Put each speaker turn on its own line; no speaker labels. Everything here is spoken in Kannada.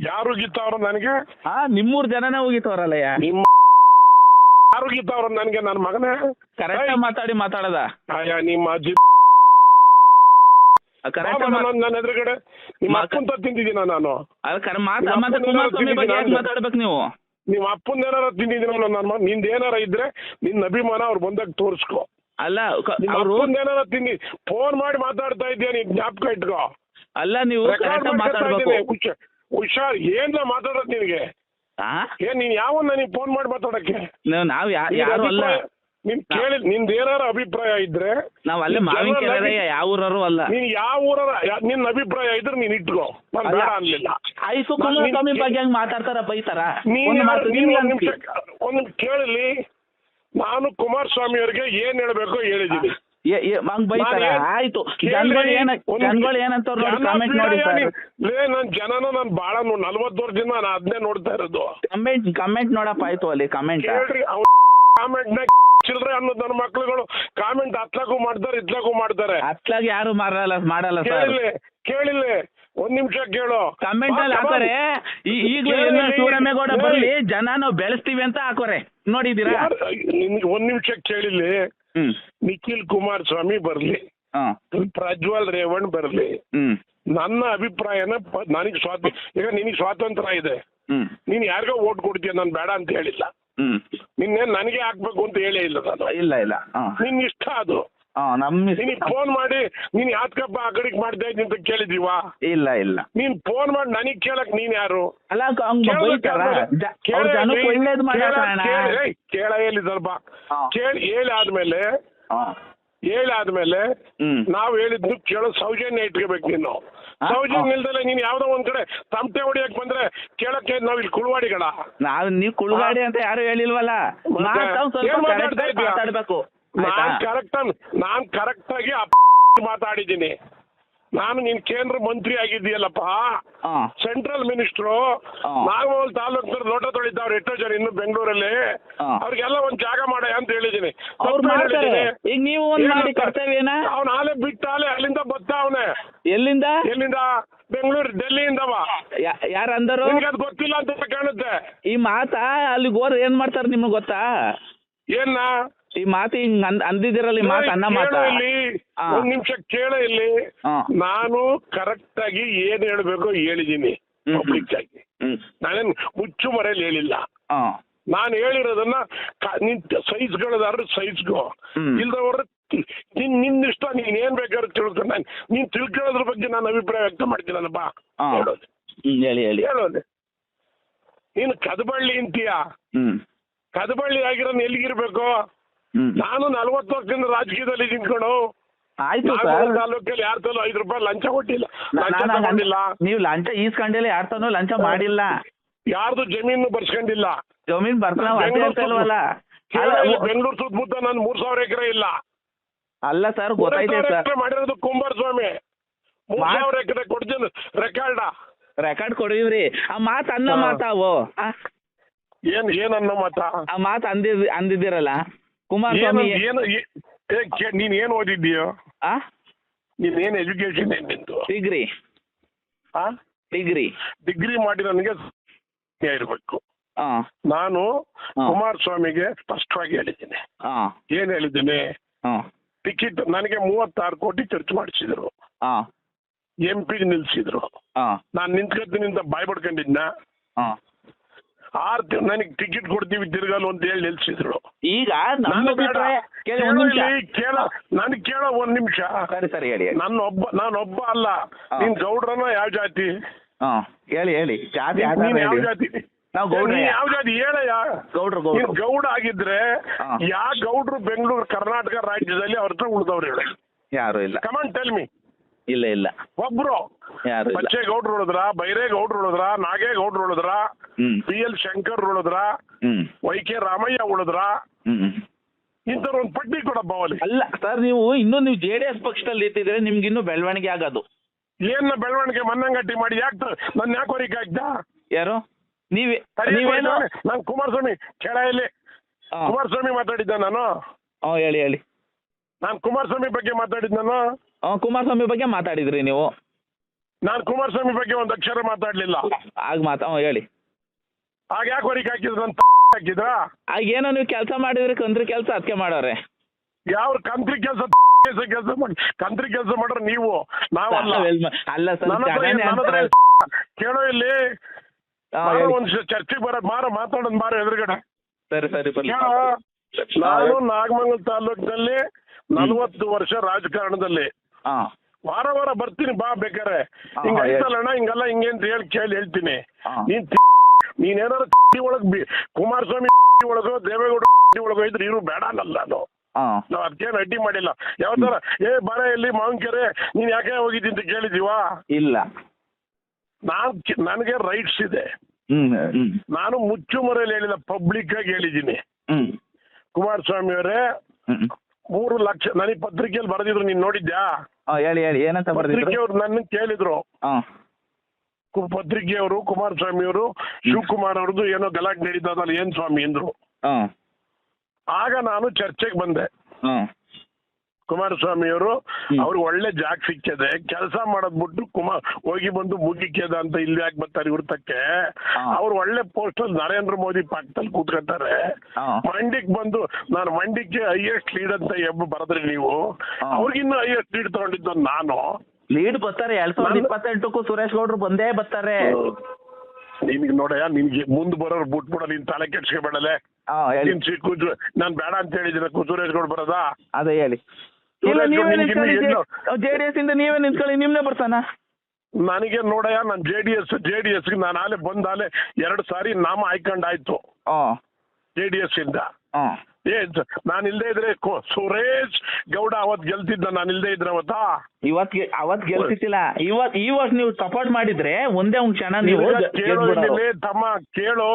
ಯಾರು ಗೀತಾವ್ರ ನನಗೆ?
ಹಾ ನಿಮ್ಮೂರ್ ಜನನೇ ಹೋಗಿತ್ತವ್ರಲ್ಲಯ್ಯ
ನಿಮ್ಮ ಯಾರು ಗೀತಾವ್ರ ನನಗೆ ನನ್ನ ಮಗನೇ?
ಕರೆಕ್ಟ್ ಮಾತಾಡಿ ಮಾತಾಡದ.
ಅಯ್ಯ ನಿಮ್ಮ ಅಜ್ಜಿ
ಕರೆಕ್ಟ್
ನನ್ನ ಎದುರುಗಡೆ ನಿಮ್ಮ ಅಪ್ಪಂತ ತಿಂದಿದ್ದೀನ ನಾನು?
ಅದ್ ಕರೆ ಮಾತ ಮತ್ತೆ ಕುಮಾರಸ್ವಾಮಿ ಬಗ್ಗೆ ಯಾಕೆ ಮಾತಾಡ್ಬೇಕು ನೀವು?
ನಿಮ್ಮ ಅಪ್ಪನ ಏನಾರ ತಿಂದಿದ್ದೀನ ನನ್ನ ಮಗ ನಿಂದ ಏನಾರ ಇದ್ರೆ ನಿನ್ನ ಅಭಿಮಾನ ಅವ್ರು ಬಂದಾಗ ತೋರಿಸ್ಕೊ.
ಅಲ್ಲ ಅವರು
ಏನಾರ ತಿಂದಿ ಫೋನ್ ಮಾಡಿ ಮಾತಾಡ್ತಾ ಇದ್ದೀಯ ನೀನ್ ಜ್ಞಾಪಕ ಇಟ್ಕೋ.
ಅಲ್ಲ ನೀವು ಕರೆಕ್ಟ್ ಮಾತಾಡ್ಬೇಕು.
ಹುಷಾರ್ ಏನ್ ಮಾತಾಡೋದ್ ನಿನ್ಗೆ?
ಹಾ
ಏನ್ ನೀನ್ ಯಾವ ನೀನ್ ಫೋನ್ ಮಾಡಿ ಮಾತಾಡಕ್ಕೆ?
ನೀವು ನಾವ್ ಯಾ-
ನಿನ್
ಯಾರು ಅಲ್ಲ.
ನಿನ್ ಕೇಳಿ ನಿಂದ ಏನಾರ ಅಭಿಪ್ರಾಯ ಇದ್ರೆ
ನಾವ್ ಅಲ್ಲೇ ಮಾವಿನ ಕೆರೆ ಯಾವ ಊರರು ಅಲ್ಲ.
ನೀನ್ ಯಾವ ಊರ ನಿನ್ ಅಭಿಪ್ರಾಯ ಇದ್ರೆ ನೀನ್ ಇಟ್ಕೋ. ನಾನು
ಅಲ್ಲ.
ಬೇಡ ಅನ್ಲಿಲ್ಲ.
ಆಯ್ತು ಕುಮಾರಸ್ವಾಮಿ ಬಗ್ಗೆ ಹಂಗ್ ಮಾತಾಡ್ತಾರ ಬೈತಾರ
ನೀನ್
ಒಂದು ಮಾತು
ನೀನ್
ನಿಮ್ಗೆ
ಒಂದ್
ಅನ್ಸಿ.
ನಿಮಿಷ ಒಂದ್ ನಿಮಿಷ ಕೇಳಲಿ. ನಾನು ಕುಮಾರಸ್ವಾಮಿ ಅವ್ರಿಗೆ ಏನ್ ಹೇಳ್ಬೇಕು ಹೇಳಿದೀನಿ.
ಹಂಗ್ ಬೈತಾರ?
ನಾನ್
ಆಯ್ತು. ಜನಗಳು ಏನ ಜನಗಳು
ಏನಂತವ್ರು
ಏನಂತ ನೋಡಿ ಕಮೆಂಟ್ ನೋಡಿ ಸರ್.
ಲೇ ನನ್ ಜನನ ನಾನ್ ಬಾಳ ನಲ್ವತ್ತು ವರ್ಷದಿಂದ ನಾನು ಅದನ್ನೇ ನೋಡ್ತಾ ಇರೋದು.
ಕಮೆಂಟ್ ಕಮೆಂಟ್ ನೋಡಪ್ಪ ಆಯ್ತು ಅಲ್ಲಿ ಕಮೆಂಟ್
ಕಾಮೆಂಟ್ನ ಚಿಲ್ರೆ ಅನ್ನೋದು ನನ್ನ ಮಕ್ಳುಗಳು. ಕಾಮೆಂಟ್ ಹತ್ಲಾಗೂ ಮಾಡ್ತಾರೆ ಇತ್ಲಾಗೂ ಮಾಡ್ತಾರೆ.
ಅತ್ಲಾಗ ಯಾರು ಮಾಡಲ್ಲ ಮಾಡಲ್ಲ ಸರ್.
ಕೇಳಿಲ್ಲ ಕೇಳಿಲ್ಲ. ಒಂದ್ ನಿಮಿಷ ಕೇಳು.
ಕಮೆಂಟ್ ಅಲ್ಲಿ ಹಾಕೋರೆ. ಈಗಲೂ ಶಿವರಾಮೇಗೌಡ ಬರ್ಲಿ ಜನ ನಾವು ಬೆಳೆಸ್ತೀವಿ ಅಂತ ಹಾಕೋರೆ. ನೋಡಿದೀರಾ
ನಿನ್ಗೆ ಒಂದ್ ನಿಮಿಷ ಕೇಳಿಲ್ಲ.
ಹ್ಮ್.
ಕುಮಾರ್ ಸ್ವಾಮಿ ಬರ್ಲಿ.
ಹಾ.
ಪ್ರಜ್ವಲ್ ರೇವಣ್ ಬರ್ಲಿ.
ಹ್ಮ್.
ನನ್ನ ಅಭಿಪ್ರಾಯನ ಪ- ನನಗೆ ಸ್ವಾತ ಈಗ ನಿನಗೆ ಸ್ವಾತಂತ್ರ್ಯ ಇದೆ.
ಹ್ಮ್.
ನೀನ್ ಯಾರಿಗೋ ಓಟ್ ಕೊಡ್ತೀಯ ನಾನು ಬೇಡ ಅಂತ ಹೇಳಿಲ್ಲ.
ಹ್ಮ್.
ನಿನ್ನೆ ನನಗೆ ಹಾಕ್ಬೇಕು ಅಂತ ಹೇಳೇ ಇಲ್ಲ ನಾನು.
ಇಲ್ಲ ಇಲ್ಲ. ಹಾ.
ನಿನ್ ಇಷ್ಟ ಅದು.
ಹಾ ನಮ್ಮ
ನಿನಗ್ ಫೋನ್ ಮಾಡಿ ನೀನ್ ಯಾತ್ಕಪ್ಪ ಆ ಕಡೆಗ್ ಮಾಡ್ತಾ ಇದ್ದೀನಿ ಅಂತ ಕೇಳಿದೀವಾ
ಇಲ್ಲ ಇಲ್ಲ.
ನೀನ್ ಫೋನ್ ಮಾಡಿ ನನಗ್ ಕೇಳಕ್ ನೀನ್ ಯಾರು?
ಅಲ್ಲ ಹಂಗ ಬೈತಾರ? ಜ- ಅವ್ರ ಜನಕ್ಕೆ ಒಳ್ಳೇದ್ ಮಾಡೋಣ
ಕೇಳ ಹೇಳಿ ಸ್ವಲ್ಪ.
ಹಾ.
ಕೇಳಿ ಹೇಳಿ ಆದ್ಮೇಲೆ ಹೇಳಿ ಆದ್ಮೇಲೆ
ಹ್ಮ್.
ನಾವ್ ಹೇಳಿದ್ನು ಕೇಳೋ ಸೌಜನ್ಯ ಇಟ್ಕೋಬೇಕು ನೀನು.
ಹಾ?
ಸೌಜನ್ಯ ಇಲ್ದಲೆ ನೀನ್ ಯಾವ್ದೋ ಒಂದ್ ಕಡೆ ತಮಟೆ ಹೊಡಿಯಕ್ ಬಂದ್ರೆ ಕೇಳಕ್ಕೆ ನಾವ್ ಇಲ್ಲಿ ಕುಳುವಾಡಿಗಳ.
ನಾವ್ ನೀವ್ ಕುಳ್ಗಾಡಿ ಅಂತ ಯಾರು ಹೇಳಿಲ್ವಲ್ಲ?
ಮತ್ತೆ
ಮಾತಾವ್ ಸ್ವಲ್ಪ
ಏನ್
correct ಆಗಿ
ಇದ್ಯಾ?
ಮಾತಾಡ್ಬೇಕು.
ನಾನ್ ಕರೆಕ್ಟ್ ನಾನ್ ಕರೆಕ್ಟ್ ಆಗಿ ಆ ಮಾತಾಡಿದ್ದೀನಿ. ನಾನು ನೀನ್ ಕೇಂದ್ರ ಮಂತ್ರಿ ಆಗಿದ್ದೀಯಲ್ಲಪ್ಪ. ಸೆಂಟ್ರಲ್ ಮಿನಿಸ್ಟ್ರು ನಾಗಮೋಲ್ ತಾಲೂಕ್ ಲೋಟ ತೊಳಿತಾವ್ರು ಎಷ್ಟೋ ಜನ ಇನ್ನು ಬೆಂಗಳೂರಲ್ಲಿ. ಅವ್ರಿಗೆಲ್ಲ ಒಂದ್ ಜಾಗ ಮಾಡ ಅಂತ ಹೇಳಿದೀನಿ
ಈಗ ನೀವು ಒಂದ್ ಮಾಡಿ ಕರ್ತವ್ಯನ?
ಅವ್ನ ಆಲೆ ಬಿಟ್ಟ ಆಲೆ ಅಲ್ಲಿಂದ ಬತ್ತ ಅವನೇ.
ಎಲ್ಲಿಂದ?
ಎಲ್ಲಿಂದ? ಬೆಂಗಳೂರು ಡೆಲ್ಲಿಯಿಂದವ
ಯಾರು ಯಾರ್ ಅಂದರು?
ಅದು ಗೊತ್ತಿಲ್ಲ ಅಂತ ಕಾಣುತ್ತೆ.
ಈ ಮಾತಾ ಅಲ್ಲಿಗೆ ಹೋದ್ರೆ ಏನ್ ಮಾಡ್ತಾರೆ ನಿಮ್ಗೆ ಗೊತ್ತಾ?
ಏನ್ನ
ಈ ಮಾತು ಹಿಂಗ್ ಅಂದ್ ಅಂದಿದಿರಲ್ಲ ಈ ಮಾತು ಅನ್ನ ಮಾತ?
ಕೇಳು ಇಲ್ಲಿ.
ಹಾ.
ಒಂದ್ ನಿಮಿಷ ಕೇಳ ಇಲ್ಲಿ. ನಾನು ಕರೆಕ್ಟ್ ಆಗಿ ಏನ್ ಹೇಳ್ಬೇಕು ಹೇಳಿದೀನಿ
ಹ್ಮ್.
ಪಬ್ಲಿಕ್ ಆಗಿ.
ಹ್ಮ್.
ನಾನೇನ್ ಮುಚ್ಚು ಮರೆಯಲ್ಲಿ ಹೇಳಿಲ್ಲ. ನಾನು ಹೇಳಿರೋದನ್ನ ಕ- ನಿನ್ ಸೈಜ್ಗಳದಾದ್ರೆ ಸೈಜ್ಗೋ
ಹ್ಮ್.
ಇಲ್ದವ್ರ ನಿನ್ ನಿನ್ ಇಷ್ಟ ನೀನ್ ಏನ್ ಬೇಕಾದ್ರೂ ತಿಳ್ಕೊ. ನಾನು ನೀನ್ ತಿಳ್ಕೊಳ್ಳೋದ್ರ ಬಗ್ಗೆ ನಾನು ಅಭಿಪ್ರಾಯ ವ್ಯಕ್ತ ಮಾಡ್ತೀನಲ್ಲ
ಬಾ.
ಹೇಳೋದು.
ಹ್ಮ್ ಹೇಳಿ ಹೇಳಿ.
ಹೇಳೋದು. ನೀನು ಕದಬಳ್ಳಿ ಅಂತೀಯ?
ಹ್ಮ್.
ಕದಬಳ್ಳಿ ಆಗಿರೋ ಎಲ್ಲಿಗಿರ್ಬೇಕು? ನಾನು ನಲ್ವತ್ತು ವರ್ಷದಿಂದ ರಾಜಕೀಯದಲ್ಲಿ ನಿಂತ್ಕೊಂಡು
ಆಯ್ತು ಸರ್.
ತಾಲೂಕಲ್ಲಿ ಯಾರ ತಲೂ ಐದು ರೂಪಾಯಿ ಲಂಚ ಕೊಟ್ಟಿಲ್ಲ. ಲಂಚ ತಗೊಂಡಿಲ್ಲ.
ನೀವು ಲಂಚ ಈಸ್ಕೊಂಡಿಲ್ಲ ಯಾರ ತಾನು ಲಂಚ ಮಾಡಿಲ್ಲ.
ಯಾರ್ದು ಜಮೀನು ಬರ್ಸ್ಕೊಂಡಿಲ್ಲ.
ಜಮೀನ್ ಬರ್ತಾನಲ್ವಲ್ಲ
ಬೆಂಗಳೂರು ಸುತ್ತಮುತ್ತ ನಾನು ಮೂರ್ ಸಾವಿರ ಎಕರೆ ಇಲ್ಲ.
ಅಲ್ಲ ಸರ್
ಗೊತ್ತಾಯ್ತು
ಸರ್.
ಮಾಡಿರೋದು ಕುಂಬಾರಸ್ವಾಮಿ ಮೂರ್ ಸಾವಿರ ಎಕರೆ ಕೊಡ್ತೀನಿ ರೆಕಾರ್ಡ
ರೆಕಾರ್ಡ್ ಕೊಡಿವ್ರಿ. ಆ ಮಾತು ಅನ್ನ. ಮಾತಾವು
ಏನ್ ಏನ್ ಅನ್ನ ಮಾತಾ?
ಆ ಮಾತು ಅಂದಿದ್ ಅಂದಿದ್ದೀರಲ್ಲ? ಕುಮಾರಸ್ವಾಮಿ
ಏನು ನೀನ್ ಏನ್ ಓದಿದ್ದೀಯೋ?
ಆ?
ನೀನ್ ಏನ್ ಎಜುಕೇಶನ್ ಏನ್ ನಿಂದು?
ಡಿಗ್ರಿ.
ಆ?
ಡಿಗ್ರಿ.
ಡಿಗ್ರಿ ಮಾಡಿ ನನಗೆ ಇರ್ಬೇಕು ನಾನು. ಕುಮಾರಸ್ವಾಮಿಗೆ ಸ್ಪಷ್ಟವಾಗಿ ಹೇಳಿದ್ದೀನಿ. ಏನ್ ಹೇಳಿದ್ದೀನಿ? ಟಿಕೆಟ್ ನನಗೆ ಮೂವತ್ತಾರು ಕೋಟಿ ಖರ್ಚು ಮಾಡಿಸಿದ್ರು. ಎಂ ಪಿ ನಿಲ್ಸಿದ್ರು. ನಾನು ನಿಂತ್ಕೊತೀನಿ ಅಂತ ಬಾಯ್ ಪಡ್ಕೊಂಡಿದ್ನ? ಆರ್ ನನಗೆ ಟಿಕೆಟ್ ಕೊಡ್ತೀವಿ ತಿರ್ಗಲ್ ಅಂತ ಹೇಳಿ ನಿಲ್ಸಿದ್ರು.
ಈಗ ನಮ್ಮ
ನಾನು
ಅಭಿಪ್ರಾಯ ಕೇಳಿ
ಕೇಳು
ಒಂದ್ ನಿಮಿಷ.
ಕೇಳ ನನಗೆ ಕೇಳೋ ಒಂದ್ ನಿಮಿಷ.
ಸರಿ ಸರಿ ಹೇಳಿ
ಒಬ್ಬ ನಾನೊಬ್ಬ ಅಲ್ಲ. ನಿನ್ ಗೌಡ್ರನ ಯಾವ ಜಾತಿ?
ಹಾ ಹೇಳಿ ಹೇಳಿ. ಜಾತಿ
ನೀನ್ ಯಾವ
ಹೇಳಿ.
ಜಾತಿ?
ನಾವು.
ನೀನ್ ಯಾವ ಜಾತಿ? ಹೇಳಯ್ಯ.
ಗೌಡ್ರು
ನೀನ್
ಗೌಡ್ರು
ಗೌಡ ಆಗಿದ್ರೆ
ಹಾ.
ಯಾ ಗೌಡ್ರು ಬೆಂಗಳೂರು ಕರ್ನಾಟಕ ರಾಜ್ಯದಲ್ಲಿ ಅವ್ರ ಹತ್ರ ಉಳಿದವ್ರು ಹೇಳಿ.
ಯಾರು ಇಲ್ಲ.
ಕಮನ್ ಟೆಲ್ ಮಿ
ಇಲ್ಲ ಇಲ್ಲ.
ಒಬ್ರು.
ಯಾರು ಇಲ್ಲ.
ಬಚ್ಚೆ ಗೌಡ್ರು ಉಳಿದ್ರ ಬೈರೇ ಗೌಡ್ರು ಉಳಿದ್ರ ನಾಗೇ ಗೌಡ್ರು ಉಳಿದ್ರ?
ಹ್ಮ್.
ಪಿ ಎಲ್ ಶಂಕರ್ ಉಳಿದ್ರ?
ಹ್ಮ್.
ವೈ ಕೆ ರಾಮಯ್ಯ ಉಳಿದ್ರ?
ಹ್ಮ್
ಇಂಥವ್ರ ಒಂದು ಪಟ್ಟಿ ಕೊಡಪ್ಪ ಬಾವಲಿ.
ಅಲ್ಲ ಸರ್ ನೀವು ಇನ್ನೂ ನೀವು ಜೆ ಡಿ ಎಸ್ ಪಕ್ಷದಲ್ಲಿ ಇರ್ತಿದ್ರೆ ನಿಮ್ಗೆ ಇನ್ನೂ ಬೆಳವಣಿಗೆ ಆಗೋದು.
ಏನ್ ಬೆಳವಣಿಗೆ ಮನ್ನಂಗಟ್ಟಿ ಮಾಡಿ ಯಾಕೆ ನನ್ನ ಯಾಕೆ ಹೊರಿಕೆ ಆಗ್ತಾ?
ಯಾರು? ನೀವೇ ನೀವೇನು?
ನಾನು ಕುಮಾರಸ್ವಾಮಿ ಕೆಳ ಇಲ್ಲಿ
ಹಾ
ಕುಮಾರಸ್ವಾಮಿ ಮಾತಾಡಿದ್ದ ನಾನು.
ಹ್ಞೂ ಹೇಳಿ ಹೇಳಿ.
ನಾನು ಕುಮಾರಸ್ವಾಮಿ ಬಗ್ಗೆ ಮಾತಾಡಿದ್ ನಾನು.
ಹ್ಞೂ ಕುಮಾರಸ್ವಾಮಿ ಬಗ್ಗೆ ಮಾತಾಡಿದ್ರಿ ನೀವು.
ನಾನು ಕುಮಾರಸ್ವಾಮಿ ಬಗ್ಗೆ ಒಂದು ಅಕ್ಷರ ಮಾತಾಡ್ಲಿಲ್ಲ.
ಆಗ ಮಾತಾ ಹ್ಞೂ ಹೇಳಿ.
ಆಗ ಯಾಕೆ ಹೊರಗೆ ಹಾಕಿದ್ರು ಅಂತ ಹಾಕಿದ್ರಾ?
ಆಗ ಏನೋ ನೀವು ಕೆಲಸ ಮಾಡಿದ್ರಿ ಕಂದ್ರಿ ಕೆಲಸ ಅದಕ್ಕೆ ಮಾಡೋರೆ.
ಯಾವ ಕಂತ್ರಿ ಕೆಲಸ ಕೆಲಸ ಮಾಡಿ ಕಂತ್ರಿ ಕೆಲಸ ಮಾಡ್ರೆ ನೀವು. ನಾವಲ್ಲ.
ನಾವೆಲ್ ಅಲ್ಲ ಸರ್
ನನ್ನ ಹತ್ರ ಏನ್- ನನ್ನ ಹತ್ರ ಏನ್ ಕೇಳೋ ಇಲ್ಲಿ.
ಹಾ, ಹೇಳಿ.
ಒಂದ್ ಚರ್ಚೆಗೆ ಬರ ಮಾರ ಮಾತಾಡೋದ್ ಮಾರ ಎದುರುಗಡೆ.
ಸರಿ ಸರಿ ಬರ್ಲಿ
ಕೇಳೋ? ನಾನು ನಾಗಮಂಗಲ ತಾಲೂಕಿನಲ್ಲಿ ನಲ್ವತ್ತು ವರ್ಷ ರಾಜಕಾರಣದಲ್ಲಿ.
ಹಾ
ವಾರ ವಾರ ಬರ್ತೀನಿ ಬಾ ಬೇಕಾರೆ
ಹಾ,
ಹಿಂಗ
ಹೇಳಿ.
ಐತಲ್ಲಣ್ಣ ಹಿಂಗಲ್ಲ ಹಿಂಗೆ ಅಂತ ಹೇಳಿ ಕೇಳಿ ಹೇಳ್ತೀನಿ.
ಹಾ.
ನೀನ್ ನೀನೇನಾರು ಒಳಗ್ ಕುಮಾರಸ್ವಾಮಿ ಒಳಗ ದೇವೇಗೌಡ ಒಳಗ ಇದ್ರೆ ಇವ್ರು ಬೇಡ ಅನ್ನಲ್ಲ ನಾನು ನಾವ್ ಅದಕ್ಕೇನು ಅಡ್ಡಿ ಮಾಡಿಲ್ಲ. ಯಾವ ತರ ಏ ಬರ ಎಲ್ಲಿ ಮಾವಿನಕೆರೆ ನೀನ್ ಯಾಕೆ ಹೋಗಿದ್ದಿ? ಅಂತ ಕೇಳಿದೀವಾ
ಇಲ್ಲ.
ನಾನ್ ನನಗೆ ರೈಟ್ಸ್ ಇದೆ. ನಾನು ಮುಚ್ಚುಮರೆಯಲ್ಲಿ ಹೇಳಿದ ಪಬ್ಲಿಕ್ ಆಗಿ ಹೇಳಿದ್ದೀನಿ. ಕುಮಾರಸ್ವಾಮಿ ಅವರೇ ಮೂರು ಲಕ್ಷ ನನಗೆ ಪತ್ರಿಕೆಯಲ್ಲಿ ಬರೆದಿದ್ರು ನೀನ್ ನೋಡಿದ್ಯಾ?
ಹೇಳಿ ಹೇಳಿ. ಏನಂತ ಬರ್ದಿದ್ರು?
ಪತ್ರಿಕೆಯವ್ರು ನನ್ನ ಕೇಳಿದ್ರು. ಪತ್ರಿಕೆಯವರು ಕುಮಾರಸ್ವಾಮಿ ಅವರು ಶಿವಕುಮಾರ್ ಅವ್ರದ್ದು ಏನೋ ಗಲಾಟೆ ನಡೀತದಲ್ಲ ಏನ್ ಸ್ವಾಮಿ ಅಂದ್ರು. ಆಗ ನಾನು ಚರ್ಚೆಗೆ ಬಂದೆ. ಕುಮಾರಸ್ವಾಮಿ ಅವರು. ಅವ್ರಿಗೆ ಒಳ್ಳೆ ಜಾಗ ಸಿಕ್ಕಿದೆ. ಕೆಲಸ ಮಾಡೋದ್ ಬಿಟ್ಟು ಕುಮಾರ್ ಹೋಗಿ ಬಂದು ಮುಗಿಕ್ಯದ ಅಂತ ಇಲ್ಲಿ ಯಾಕೆ ಬರ್ತಾರೆ ಇವ್ರ ತಕ್ಕೆ
ಹಾ.
ಅವ್ರು ಒಳ್ಳೆ ಪೋಸ್ಟ್ ನರೇಂದ್ರ ಮೋದಿ ಪಕ್ಕದಲ್ಲಿ ಕೂತ್ಕೊತಾರೆ. ಮಂಡಿಕ್ ಬಂದು ನಾನು ಮಂಡಿಕ್ಕೆ ಹೈಯೆಸ್ಟ್ ಲೀಡ್ ಅಂತ ಎಬ್ಬ ಬರದ್ರಿ ನೀವು. ಅವ್ರಿಗಿನ್ನೂ ಹೈಯೆಸ್ಟ್ ಲೀಡ್ ತಗೊಂಡಿದ್ದು ನಾನು.
ಲೀಡ್ ಬರ್ತಾರೆ ಎರಡ್ ಸಾವಿರದ ಇಪ್ಪತ್ತೆಂಟಕ್ಕೂ ಸುರೇಶ್ ಗೌಡ್ರು ಬಂದೇ ಬರ್ತಾರೆ.
ನಿಮ್ಗೆ ನೋಡಯ್ಯ ನಿಮ್ಗೆ ಮುಂದ್ ಬರೋರು ಬಿಟ್ಬಿಡ ನಿನ್ ತಲೆ ಕೆಡ್ಸ್ಕೊಬೇಡಲೆ. ನೀನ್ ಕೂತು ನಾನ್ ಬೇಡ ಅಂತ ಹೇಳಿದ್ರೆ ಸುರೇಶ್ ಗೌಡ್ ಬರೋದಾ?
ಅದೇ ಹೇಳಿ.
ಜೆಡಿಎಸ್
ನೀವೇ ನಿಂತ್ಕೊಳ್ಳಿ ಇಂದ ನೀವೇ ನಿಂತ್ಕೊಳ್ಳಿ ನಿಮ್ನೆ ಬರ್ತಾನ?
ನನಗೆ ನೋಡಯ್ಯ ನಾನ್ J D S J D S ನಾನು ಆಲೆ ಬಂದಾಲೆ ಎರಡು ಸಾರಿ ನಾಮ ಆಯ್ಕೊಂಡಾಯ್ತು
ಹಾ.
ಜೆ ಡಿ ಎಸ್ ಇಂದ. ನಾನು ಇಲ್ದೇ ಇದ್ರೆ ಕೊ- ಸುರೇಶ್ ಗೌಡ ಅವತ್ ಗೆಲ್ತಿದ್ದ ನಾನು ಇಲ್ದೇ ಇದ್ರೆ ಅವತ್ತಾ?
ಇವತ್ ಗೆ- ಅವತ್ ಗೆಲ್ತಿತ್ತಿಲ್ಲ ಇವತ್ ಇವತ್ ನೀವು ಸಪೋರ್ಟ್ ಮಾಡಿದ್ರೆ ಒಂದೇ ಒಂದ್ ಕ್ಷಣ ನೀವು
ಕೇಳು ತಮ್ಮ ಕೇಳು.